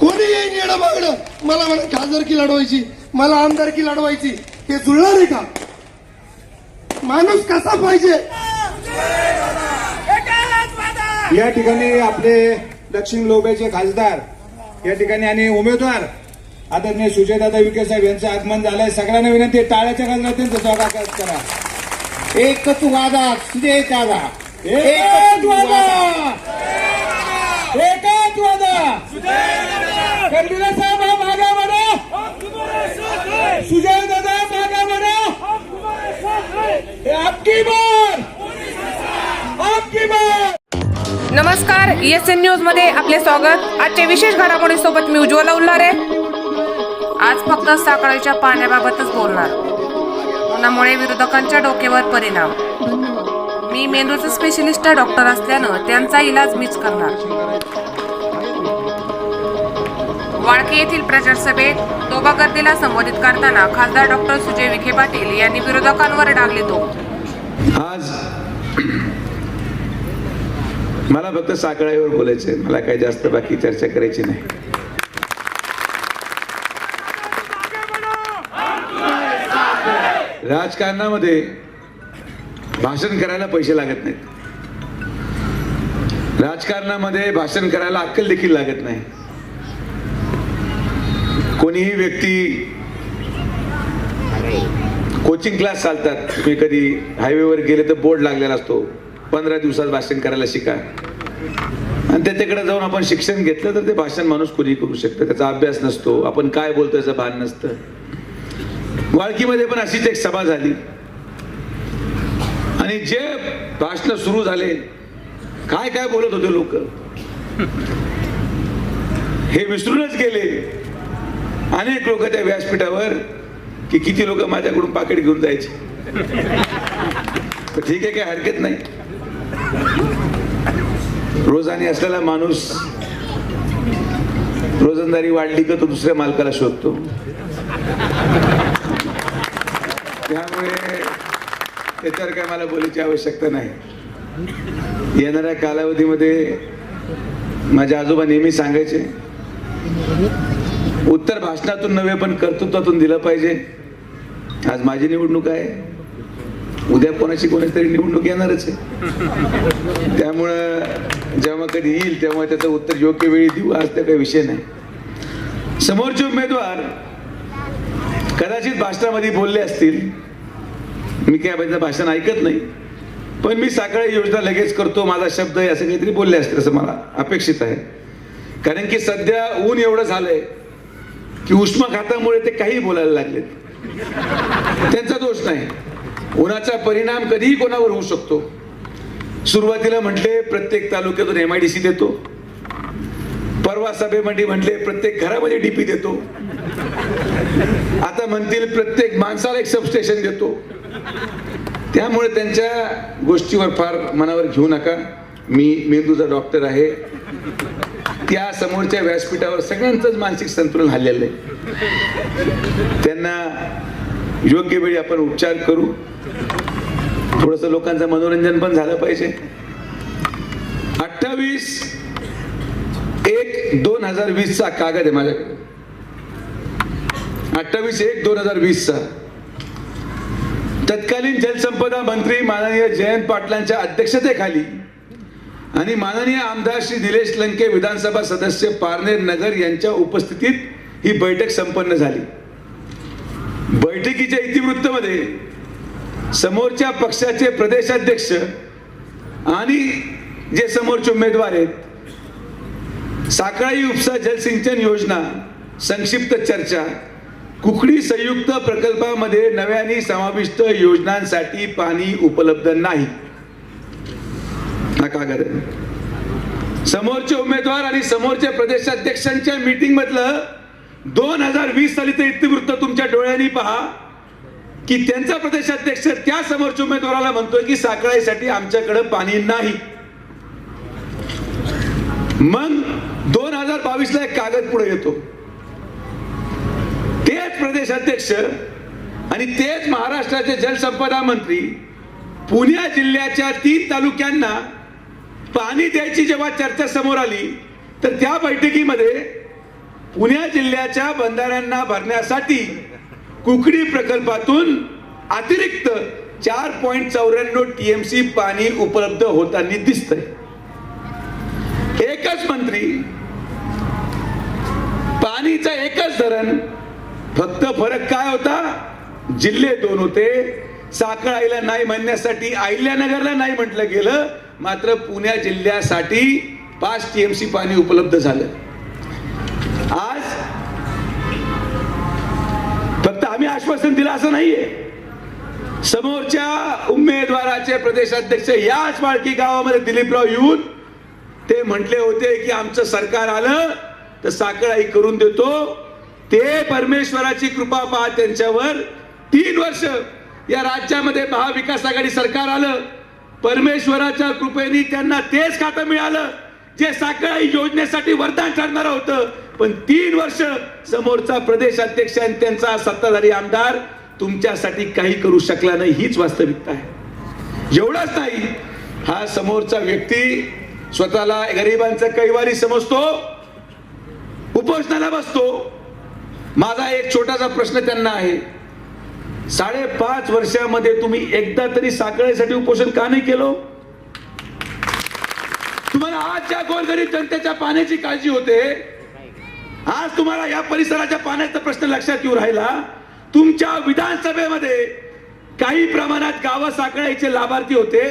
कोणी येईन येणं मागणं मला म्हणा खासदारकी लढवायची मला आमदारकी लढवायची. हे जुळणार आहे का? माणूस कसा पाहिजे? या ठिकाणी आपले दक्षिण लोब्याचे खासदार या ठिकाणी आणि उमेदवार आदरणीय सुजयदादा विखे साहेब यांचं आगमन झालंय. सगळ्यांना विनंती टाळ्याच्या गजरात त्यांचं स्वागत करा. एकच वादा सुजय दादा एकच वादा एकच वादा कर्दिले साहेब हा मागा म्हणा. सुजय दादा मागा म्हणा. आपकी बार. आपकी बार. नमस्कार एस एन न्यूजमध्ये आपले स्वागत. आजच्या विशेष घडामोडी सोबत मी उज्ज्वला उल्हारे. आज फक्त साखळीच्या पाण्याबाबतच बोलणार. कारणामुळे विरोधकांच्या डोक्यावर परिणाम. मी मेंदूचा स्पेशलिस्ट डॉक्टर असल्यानं त्यांचा इलाज मीच करणार. वाळके येथील प्रचार सभेत गर्दीला संबोधित करताना खासदार डॉक्टर सुजय विखे पाटील यांनी विरोधकांवर डागले तो आज मला फक्त साखळाईवर बोलायचंय. मला काही जास्त बाकी चर्चा करायची नाही. राजकारणामध्ये भाषण करायला पैसे लागत नाहीत. राजकारणामध्ये भाषण करायला अक्कल देखील लागत नाही. कोणीही व्यक्ती कोचिंग क्लास चालतात. तुम्ही कधी हायवेवर गेले तर बोर्ड लागलेला असतो. पंधरा दिवसात भाषण करायला शिका. आणि त्याच्याकडे जाऊन आपण शिक्षण घेतलं तर ते भाषण माणूस कोणी करू शकतं. त्याचा अभ्यास नसतो. आपण काय बोलतो याचं भान नसतं. वाळकीमध्ये पण अशीच एक सभा झाली. आणि जे भाषण सुरू झाले काय काय बोलत होते लोक? हे विसरूनच गेले. अनेक लोक त्या व्यासपीठावर की किती लोक माझ्याकडून पाकिट घेऊन जायचे. तर ठीक आहे काही हरकत नाही. रोजाने असलेला माणूस रोजंदारी वाढली का तो दुसऱ्या मालकाला शोधतो. त्यामुळे त्याच्यावर काय मला बोलायची आवश्यकता नाही. येणाऱ्या कालावधीमध्ये माझे आजोबा नेहमी सांगायचे उत्तर भाषणातून नव्हे पण कर्तृत्वातून दिलं पाहिजे. आज माझी निवडणूक आहे. उद्या कोणाची कोणाची तरी निवडणूक येणारच आहे. त्यामुळं जेव्हा कधी येईल तेव्हा त्याचं उत्तर योग्य वेळी देऊ आज त्या काही विषय नाही. समोरचे उमेदवार कदाचित भाषणामध्ये बोलले असतील. मी काय माझं भाषण ऐकत नाही. पण मी साखळी योजना लगेच करतो माझा शब्द आहे असं काहीतरी बोलले असतील असं मला अपेक्षित आहे. कारण की सध्या ऊन एवढं झालंय की उष्माघातामुळे ते काही बोलायला लागलेत. त्यांचा दोष नाही. उन्हाचा परिणाम कधीही कोणावर होऊ शकतो. सुरुवातीला म्हटले प्रत्येक तालुक्यातून एम आय डी सी देतो. परवा सभेमध्ये म्हटले प्रत्येक घरामध्ये डीपी देतो. आता म्हणतील प्रत्येक माणसाला एक सबस्टेशन देतो. त्यामुळे त्यांच्या गोष्टीवर फार मनावर घेऊ नका. मी मेंदूचा डॉक्टर आहे. त्या समोरच्या व्यासपीठावर सगळ्यांचंच मानसिक संतुलन हल्लेलं आहे. त्यांना योग्य वेळी आपण उपचार करू. थोडस लोकांचं मनोरंजन पण झालं पाहिजे. अठ्ठावीस एक दोन हजार वीसचा कागद आहे माझ्याकडे. अठ्ठावीस एक दोन हजार वीसचा तत्कालीन जलसंपदा मंत्री माननीय जयंत पाटलांच्या अध्यक्षतेखाली आणि माननीय आमदार श्री निलेश लंके विधानसभा सदस्य पारनेर नगर यांच्या उपस्थितीत ही बैठक संपन्न झाली. बैठकीच्या इतिवृत्तमध्ये समोरच्या पक्षाचे प्रदेशाध्यक्ष आणि जे समोरचे उमेदवार आहेत साखळी उपसा जलसिंचन योजना संक्षिप्त चर्चा कुकडी संयुक्त प्रकल्पामध्ये नव्याने समाविष्ट योजनांसाठी पाणी उपलब्ध नाही. हा कागद समोरचे उमेदवार आणि समोरच्या प्रदेशाध्यक्षांच्या मीटिंग मधलं दोन हजार वीस सालीचं इतिवृत्त तुमच्या डोळ्यांनी पहा की त्यांचा प्रदेशाध्यक्ष त्या समोरच्या उमेदवाराला म्हणतोय की साखळाईसाठी आमच्याकडे पाणी नाही. मग दोन हजार बावीस ला एक कागद पुढे येतो. तेच प्रदेशाध्यक्ष आणि तेच महाराष्ट्राचे जलसंपदा मंत्री. पुण्या जिल्ह्याच्या तीन तालुक्यांना पाणी द्यायची जेव्हा चर्चा समोर आली तर त्या बैठकीमध्ये पुण्या जिल्ह्याच्या बंधाऱ्यांना भरण्यासाठी कुकडी प्रकल्पातून अतिरिक्त चार पॉईंट चौऱ्याण्णव टीएमसी पाणी उपलब्ध होताना दिसतंय. एकच मंत्री पाणीचं एकच धरण फक्त फरक काय होता? जिल्हे दोन होते. साखळ आईला नाही म्हणण्यासाठी अहिल्यानगरला नाही म्हटलं गेलं. मात्र पुण्या जिल्ह्यासाठी पाच टीएमसी पाणी उपलब्ध झालं. आज फक्त आम्ही आश्वासन दिलं असं नाहीये. समोरच्या उमेदवाराचे प्रदेशाध्यक्ष याच माळकी गावामध्ये दिलीपराव येऊन ते म्हटले होते की आमचं सरकार आलं तर साखळाई करून देतो. ते परमेश्वराची कृपा पहा त्यांच्यावर तीन वर्ष या राज्यामध्ये महाविकास आघाडी सरकार आलं. परमेश्वराच्या कृपेने त्यांना तेच खातं मिळालं जे साखळाई योजनेसाठी वरदान ठरणार होतं. पण तीन वर्ष समोरचा प्रदेश अध्यक्ष आणि त्यांचा सत्ताधारी आमदार तुमच्यासाठी काही करू शकला नाही हीच वास्तविकता आहे. एवढंच नाही हा समोरचा व्यक्ती स्वतःला गरिबांचा कैवारी समजतो उपोषणाला बसतो माझा एक छोटासा प्रश्न त्यांना आहे. साडेपाच वर्षामध्ये तुम्ही एकदा तरी साखळेसाठी उपोषण का नाही केलं? तुम्हाला आज ज्या गोरगरीब जनतेच्या पाण्याची काळजी होते आज तुम्हाला या परिसराच्या पाण्याचा प्रश्न लक्षात येऊ राहिला. तुमच्या विधानसभेमध्ये काही प्रमाणात गावं साखळायचे लाभार्थी होते.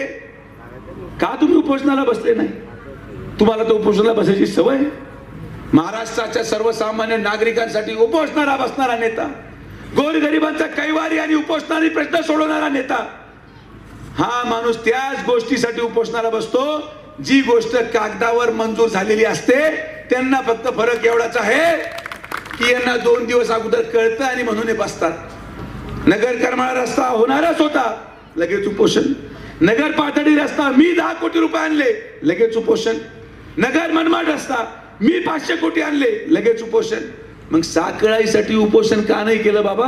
का तुम्ही उपोषणाला बसले नाही? तुम्हाला तो उपोषणाला बसायची सवय आहे? महाराष्ट्राच्या सर्वसामान्य नागरिकांसाठी उपोषणारा बसणारा नेता गोरगरिबांचा कैवारी आणि उपोषणारी प्रश्न सोडवणारा नेता हा माणूस त्याच गोष्टीसाठी उपोषणाला बसतो जी गोष्ट कागदावर मंजूर झालेली असते त्यांना फक्त फरक एवढाच आहे की यांना दोन दिवस अगोदर कळतं आणि म्हणून हे बसतात. नगर करमाळा रस्ता होणारच होता लगेच उपोषण. नगर पातळी रस्ता मी दहा कोटी रुपये आणले लगेच उपोषण. नगर मनमाड रस्ता मी पाचशे कोटी आणले लगेच उपोषण. मग साखळाईसाठी उपोषण का नाही केलं बाबा?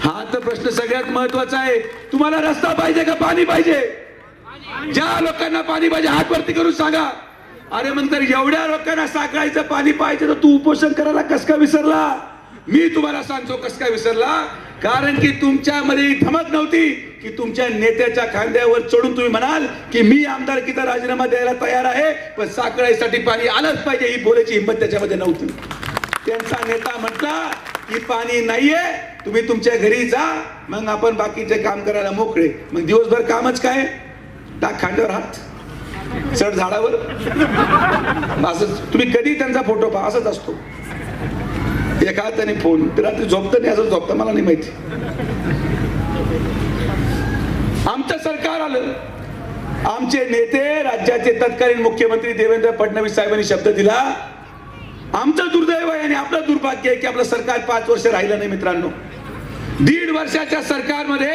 हा तर प्रश्न सगळ्यात महत्त्वाचा आहे. तुम्हाला रस्ता पाहिजे का पाणी पाहिजे? ज्या लोकांना पाणी पाहिजे हात वरती करून सांगा. अरे मग तर एवढ्या लोकांना साखळायचं पाणी पाहिजे तर तू उपोषण करायला कस का विसरला? मी तुम्हाला सांगतो कस काय विसरला? कारण की तुमच्यामध्ये धमक नव्हती की तुमच्या नेत्याच्या खांद्यावर चढून तुम्ही म्हणाल की मी आमदारकीचा राजीनामा द्यायला तयार आहे पण साखळाईसाठी पाणी आलंच पाहिजे ही बोलायची हिंमत त्याच्यामध्ये नव्हती. त्यांचा नेता म्हटला की पाणी नाहीये तुम्ही तुमच्या घरी जा मग आपण बाकीचे काम करायला मोकळे. मग दिवसभर कामच काय? टाक खांद्यावर हात. चढ झाडावर. असं तुम्ही कधी त्यांचा फोटो पहा असंच असतो. एका हाताने फोन? ते रात्री झोपतं नाही असं झोपतं मला नाही माहिती. आमचं सरकार आलं. आमचे नेते राज्याचे तत्कालीन मुख्यमंत्री देवेंद्र फडणवीस साहेबांनी शब्द दिला. आमचं दुर्दैव आहे आणि आपलं दुर्भाग्य आहे की आपलं सरकार पाच वर्ष राहिलं नाही मित्रांनो. दीड वर्षाच्या सरकारमध्ये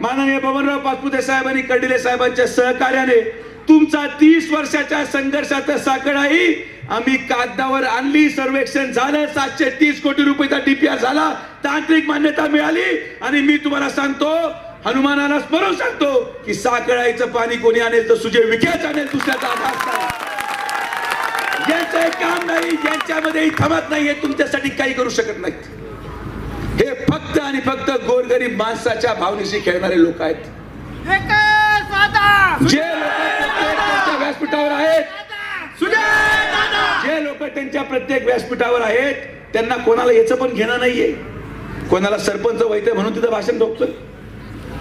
माननीय बबनराव पाचपुते साहेबांनी कर्डिले साहेबांच्या सहकार्याने तुमचा तीस वर्षाच्या संघर्षाचा साखळाही आम्ही कागदावर आणली सर्वेक्षण झालं सातशे तीस कोटी रुपयाचा डीपीआर झाला तांत्रिक मान्यता मिळाली आणि मी तुम्हाला सांगतो हनुमानाला स्मरून सांगतो की साखळाईचं पाणी कोणी आणेल तर सुजय विखेच आणेल दुसऱ्याचा. ज्यांचं हे काम नाही ज्यांच्यामध्ये थमत नाही हे तुमच्यासाठी काही करू शकत नाहीत. हे फक्त आणि फक्त गोरगरीब माणसाच्या भावनेशी खेळणारे लोक आहेत. जे लोक व्यासपीठावर आहेत जे लोक त्यांच्या प्रत्येक व्यासपीठावर आहेत त्यांना कोणाला याचं पण घेणं नाहीये. कोणाला सरपंच व्हायचं म्हणून तिथं भाषण ठोकतोय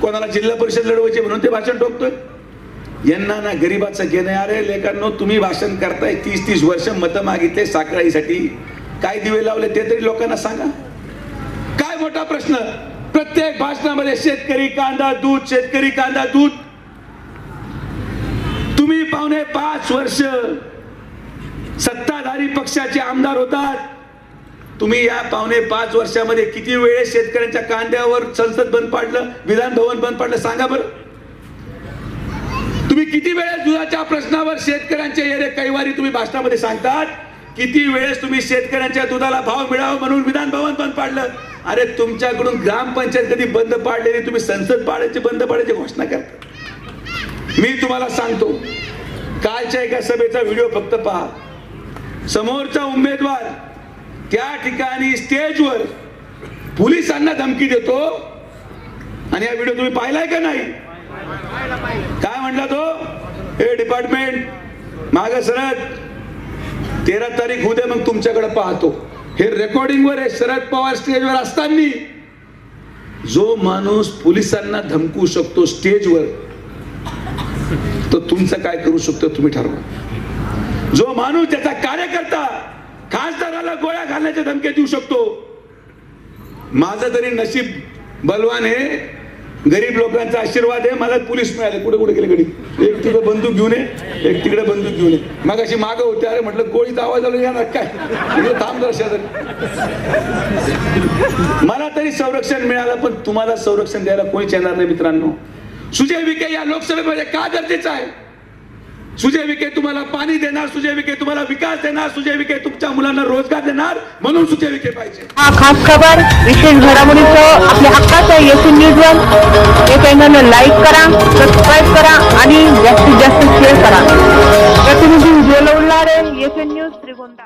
कोणाला जिल्हा परिषद लढवायची म्हणून ते भाषण ठोकतोय यांना ना गरीबाचं घेणं अरे लेखांनो तुम्ही भाषण करताय तीस तीस वर्ष मतं मागितले साखळाईसाठी काय दिवे लावले ते तरी लोकांना सांगा. काय मोठा प्रश्न? प्रत्येक भाषणामध्ये शेतकरी कांदा दूध शेतकरी कांदा दूध. तुम्ही पावणे पाच वर्ष सत्ताधारी पक्षाचे आमदार होतात. तुम्ही या पावणे पाच वर्षामध्ये किती वेळेस शेतकऱ्यांच्या कांद्यावर संसद बंद पाडलं विधान भवन बंद पाडलं सांगा बरं. तुम्ही किती वेळेस दुधाच्या प्रश्नावर शेतकऱ्यांचे येरे कैवारी तुम्ही भाषणामध्ये सांगतात? किती वेळेस तुम्ही शेतकऱ्यांच्या दुधाला भाव मिळावा म्हणून विधान भवन बंद पाडलं? अरे तुमच्याकडून ग्रामपंचायत कधी बंद पाडलेली? तुम्ही संसद पाडायची बंद पाडायची घोषणा करता. मी तुम्हाला सांगतो कालच्या एका सभेचा व्हिडिओ फक्त पहा. समोरचा उमेदवार त्या ठिकाणी स्टेजवर पोलिसांना धमकी देतो. आणि हा व्हिडिओ तुम्ही पाहिलाय का नाही? काय म्हटला तो? हे डिपार्टमेंट माग शरद तेरा तारीख उद्या मग तुमच्याकडे पाहतो. हे रेकॉर्डिंग वर शरद पवार स्टेजवर असताना. जो माणूस पोलिसांना धमकू शकतो स्टेजवर तो तुमचं काय करू शकतो तुम्ही ठरवा. जो माणूस त्याचा कार्यकर्ता खासदाराला गोळ्या घालण्याच्या धमक्या देऊ शकतो माझं तरी नशीब बलवान आहे गरीब लोकांचा आशीर्वाद आहे मला पोलीस मिळाले. कुठे कुठे गेले गडी एक तिकडे बंदूक घेऊन ये एक तिकडे बंदूक घेऊन ये. मग अशी मागं होते अरे म्हटलं गोळीचा आवाज आलो येणार काय? थांब शेजारी. मला तरी संरक्षण मिळालं पण तुम्हाला संरक्षण द्यायला कोणीच येणार नाही मित्रांनो. सुजय विखे या लोकसभेमध्ये का गरजेचं आहे? सुजय विखे तुम्हाला पाणी देणार सुजय विखे तुम्हाला विकास देणार सुजय विखे तुमच्या मुलांना रोजगार देणार म्हणून सुजय विखे पाहिजे. हा खास खबर विशेष घडामोडीचं आपल्या हक्काचं येथून न्यूज वन एफएमनं लाईक करा सबस्क्राईब करा आणि जास्तीत जास्त शेअर करा. प्रतिनिधी विजय लोंढारे येथे न्यूज त्रिगोंदा